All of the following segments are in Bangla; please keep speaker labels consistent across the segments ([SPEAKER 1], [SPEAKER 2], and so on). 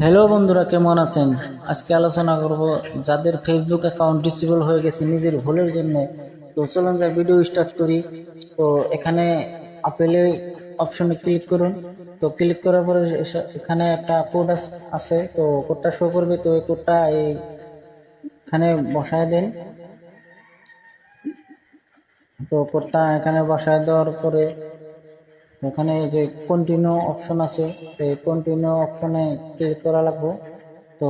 [SPEAKER 1] হ্যালো বন্ধুরা, কেমন আছেন? আজকে আলোচনা করব যাদের ফেসবুক অ্যাকাউন্ট ডিসেবল হয়ে গেছে নিজের ভুলের জন্য। তো চলুন যা ভিডিও স্টার্ট করি। তো এখানে আপেলে অপশনে ক্লিক করুন। তো ক্লিক করার পরে এখানে একটা কোড আছে, তো কোডটা শো করবে। তো এই কোডটা এখানে বসায় দেন। তো কোডটা এখানে বসায় দেওয়ার পরে এখানে যে কন্টিনিউ অপশন আছে, এই কন্টিনিউ অপশনে ক্লিক করা লাগবে। তো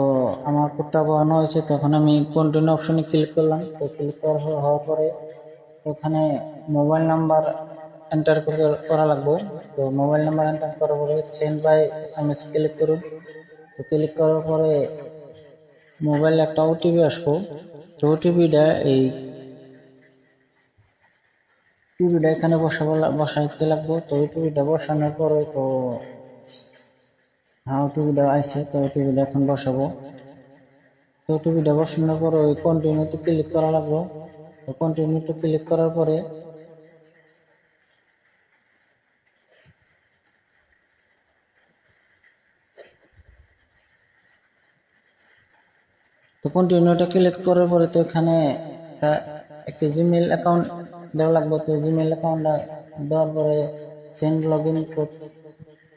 [SPEAKER 1] আমার কোডটা বানানো হয়েছে, তখন আমি কন্টিনিউ অপশনে ক্লিক করলাম। তো ক্লিক করা হওয়ার পরে তো এখানে মোবাইল নাম্বার এন্টার করা লাগবে। তো মোবাইল নাম্বার এন্টার করার পরে send by S M S click করুন। তো ক্লিক করার পরে মোবাইলে একটা ওটিপি আসব। তো ওটিপিটা এই টিভিটা এখানে বসাবো বসাইতে লাগবো। তো ওই টিভিটা বসানোর পরে তো হ্যাঁ টিভিটা আইসে তো টিভিটা এখন বসাবো। তো টিভিটা বসানোর পরে ওই কন্টিনিউতে ক্লিক করা লাগবো। তো কন্টিনিউতে ক্লিক করার পরে তো কন্টিনিউটা ক্লিক করার পরে তো এখানে একটা- একটি জিমেল অ্যাকাউন্ট দেওয়া লাগবে তো জিমেল অ্যাকাউন্টটা দেওয়ার পরে সেন্ড লগ ইন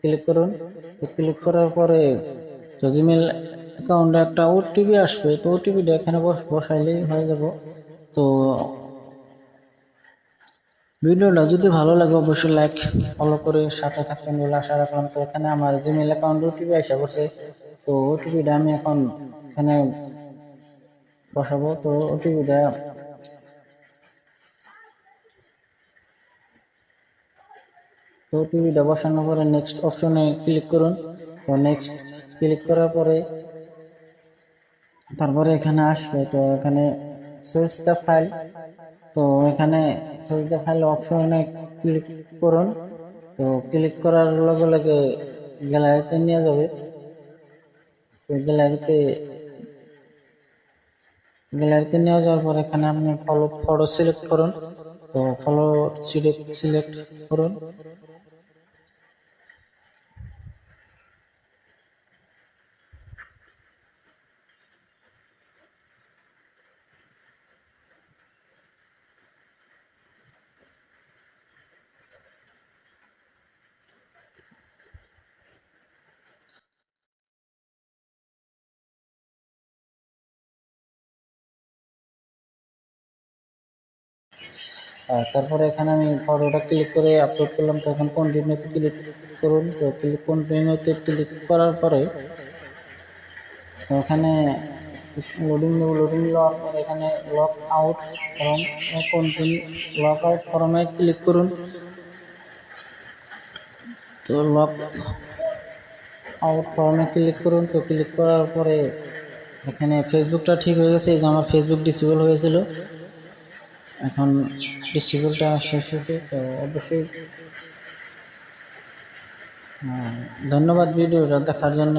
[SPEAKER 1] ক্লিক করুন। তো ক্লিক করার পরে তো জিমেল অ্যাকাউন্টে একটা ওটিপি আসবে। তো ওটিপিটা এখানে বস- বসাইলেই হয়ে যাব। তো ভিডিওটা যদি ভালো লাগে অবশ্যই লাইক ফলো করে সাথে থাকবেন বলে আশা রাখলাম। তো এখানে আমার জিমেল অ্যাকাউন্ট ওটিপি আসা করছে তো ওটিপিটা আমি এখন এখানে বসাবো। তো ওটিপিটা ওটিপিটা বসানোর পরে নেক্সট অপশনে ক্লিক করুন। তো নেক্সট ক্লিক করার পরে তারপরে এখানে আসবে। তো এখানে সুইচ দ্য ফাইল তো এখানে সুইচ দ্য ফাইল অপশনে ক্লিক করুন। তো ক্লিক করার লগে লগে গ্যালারিতে নিয়ে যাবে। তো গ্যালারিতে গ্যালারিতে নিয়ে যাওয়ার পর এখানে আপনি ফলো ফটো সিলেক্ট করুন। তো ফলো সিলেক্ট সিলেক্ট করুন। তারপরে এখানে আমি ফটোটা ক্লিক করে আপলোড করলাম। তো এখন কন্টিনিউতে ক্লিক করুন? তো ক্লিক কন্টিনিউতে ক্লিক করার পরে, তো এখানে লোডিং লোডিং লক এখানে lock out form continue lock out ফর্মে ক্লিক করুন। তো লক আউট ফর্মে ক্লিক করুন। তো ক্লিক করার পরে, এখানে ফেসবুকটা ঠিক হয়ে গেছে। এই যে আমার ফেসবুক ডিসেবল হয়েছিল। এখন ডিসেবলটা শেষ হয়েছে তো অবশ্যই ধন্যবাদ ভিডিওটা দেখার জন্য।